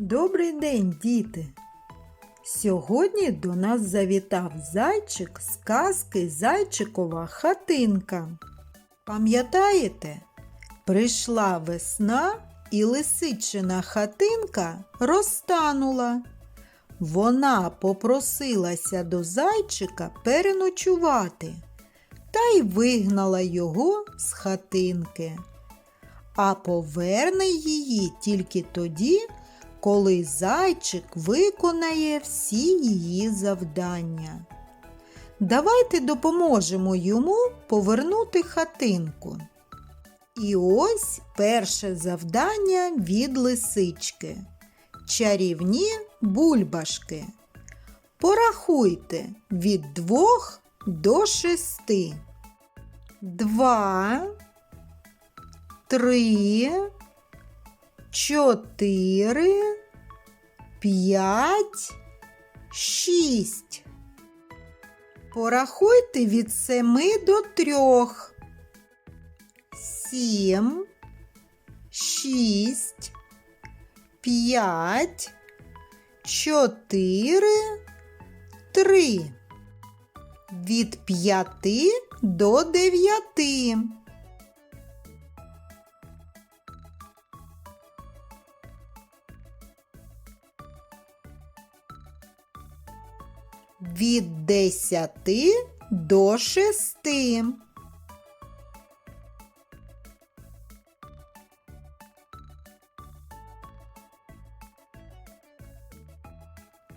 Добрий день, діти! Сьогодні до нас завітав зайчик з казки Зайчикова хатинка. Пам'ятаєте, прийшла весна і лисичина хатинка розтанула. Вона попросилася до зайчика переночувати та й вигнала його з хатинки. А поверне її тільки тоді, коли зайчик виконає всі її завдання. Давайте допоможемо йому повернути хатинку. І ось перше завдання від лисички. Чарівні бульбашки. Порахуйте від двох до шести. Два, три, чотири, п'ять, шість. Порахуйте від семи до трьох. Сім, шість, п'ять, чотири, три. Від п'яти до дев'яти. Від десяти до шести.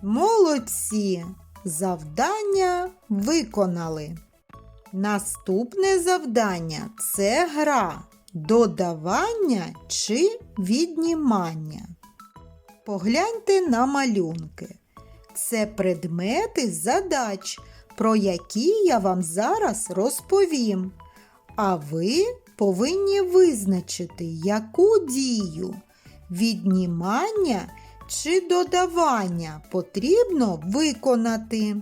Молодці! Завдання виконали. Наступне завдання це гра додавання чи віднімання. Погляньте на малюнки. Це предмети задач, про які я вам зараз розповім. А ви повинні визначити, яку дію віднімання чи додавання потрібно виконати.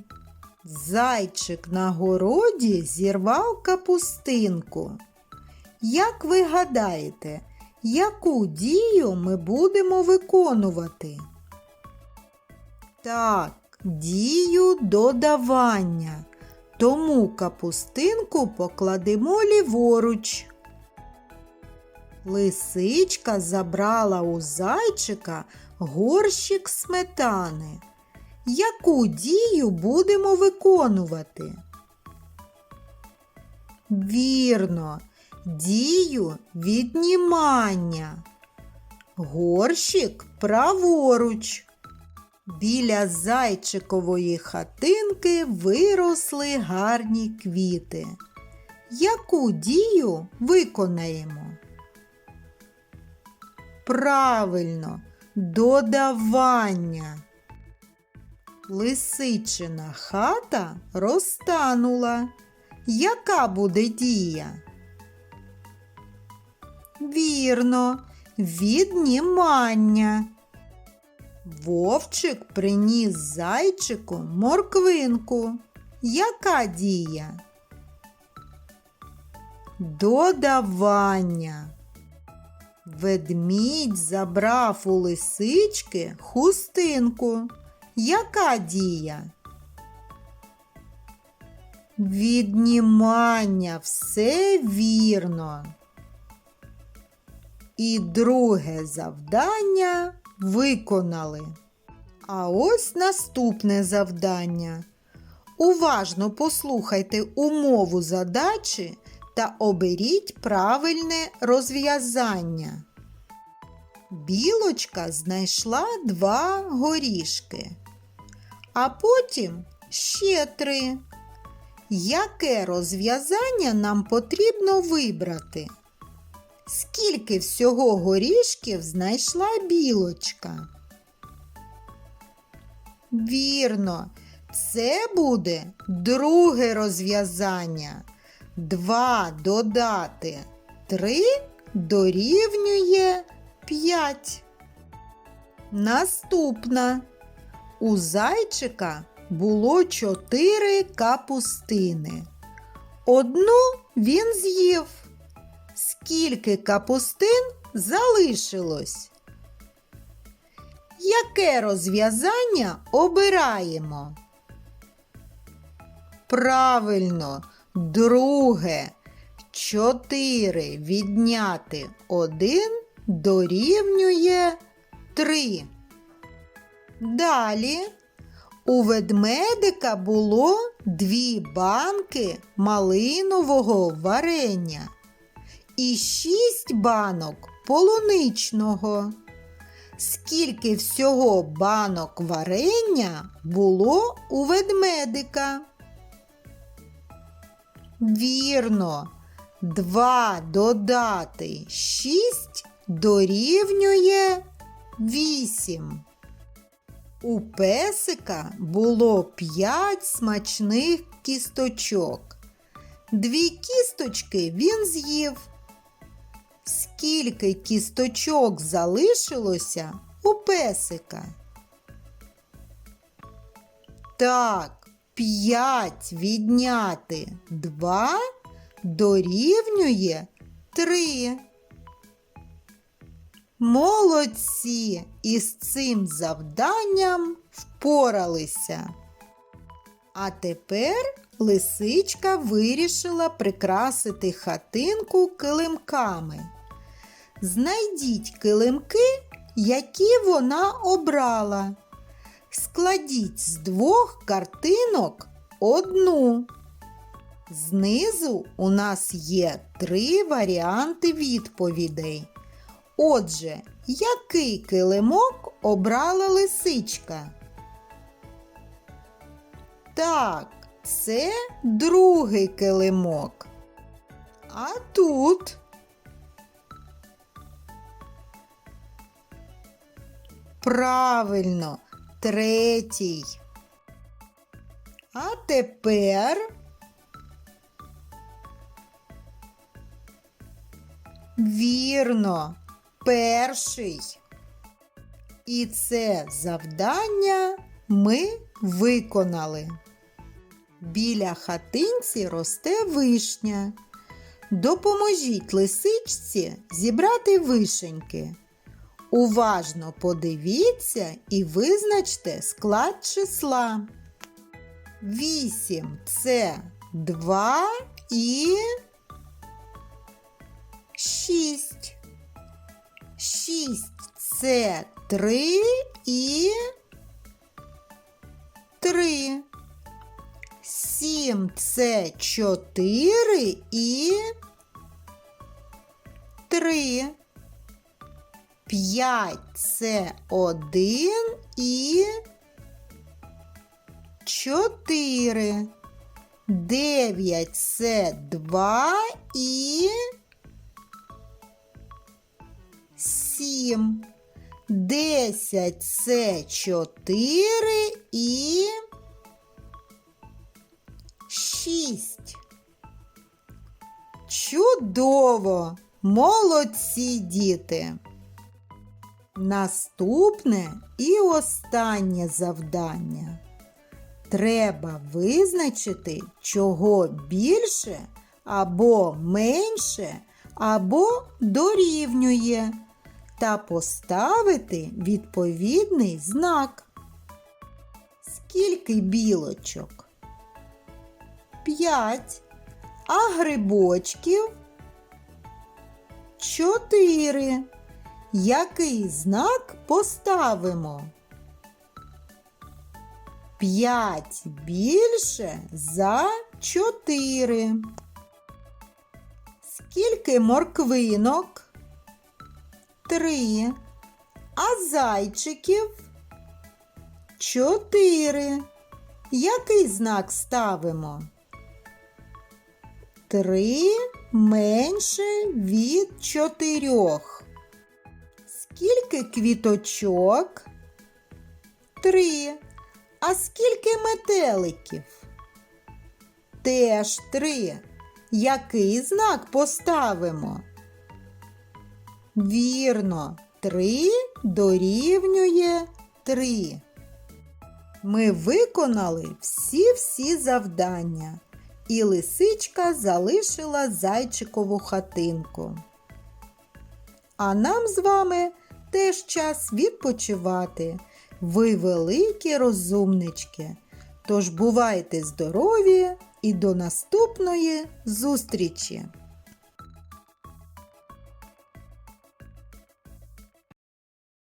Зайчик на городі зірвав капустинку. Як ви гадаєте, яку дію ми будемо виконувати? Так, дію додавання. Тому капустинку покладемо ліворуч. Лисичка забрала у зайчика горщик сметани. Яку дію будемо виконувати? Вірно, дію віднімання. Горщик праворуч. Біля зайчикової хатинки виросли гарні квіти. Яку дію виконаємо? Правильно, додавання. Лисичина хата розтанула. Яка буде дія? Вірно, віднімання. Вовчик приніс зайчику морквинку. Яка дія? Додавання. Ведмідь забрав у лисички хустинку. Яка дія? Віднімання все вірно. І друге завдання виконали. А ось наступне завдання. Уважно послухайте умову задачі та оберіть правильне розв'язання. Білочка знайшла два горішки, а потім ще три. Яке розв'язання нам потрібно вибрати? Скільки всього горішків знайшла білочка? Вірно, це буде друге розв'язання. Два додати три дорівнює п'ять. Наступна. У зайчика було чотири капустини. Одну він з'їв. Скільки капустин залишилось? яке розв'язання обираємо? Правильно, друге. 4 відняти 1 дорівнює 3. Далі у ведмедика було дві банки малинового варення і шість банок полуничного. Скільки всього банок варення було у ведмедика? Вірно, 2 додати 6 дорівнює 8. У песика було 5 смачних кісточок. Дві кісточки він з'їв. Скільки кісточок залишилося у песика? Так, 5 відняти 2 дорівнює 3. Молодці із цим завданням впоралися. А тепер лисичка вирішила прикрасити хатинку килимками. Знайдіть килимки, які вона обрала. Складіть з двох картинок одну. Знизу у нас є три варіанти відповідей. Отже, який килимок обрала лисичка? Так, це другий килимок. А тут правильно, третій. А тепер вірно, перший. І це завдання ми виконали. Біля хатинці росте вишня. Допоможіть лисичці зібрати вишеньки. Уважно подивіться і визначте склад числа. 8 це 2 і 6. 6 це 3 і 3. 7 це 4 і 3. 5 це 1 і 4. 9 це 2 і 7. 10 це 4 і 6. Чудово! Молодці діти! Наступне і останнє завдання. Треба визначити, чого більше або менше, або дорівнює, та поставити відповідний знак. Скільки білочок? П'ять. А грибочків? Чотири. Який знак поставимо? П'ять більше за чотири. Скільки морквинок? Три. А зайчиків? Чотири. Який знак ставимо? Три менше від чотирьох. Скільки квіточок? Три. А скільки метеликів? Теж три. Який знак поставимо? Вірно, три дорівнює три. Ми виконали всі-всі завдання, і лисичка залишила зайчикову хатинку. А нам з вами теж час відпочивати. Ви великі розумнички. Тож бувайте здорові і до наступної зустрічі!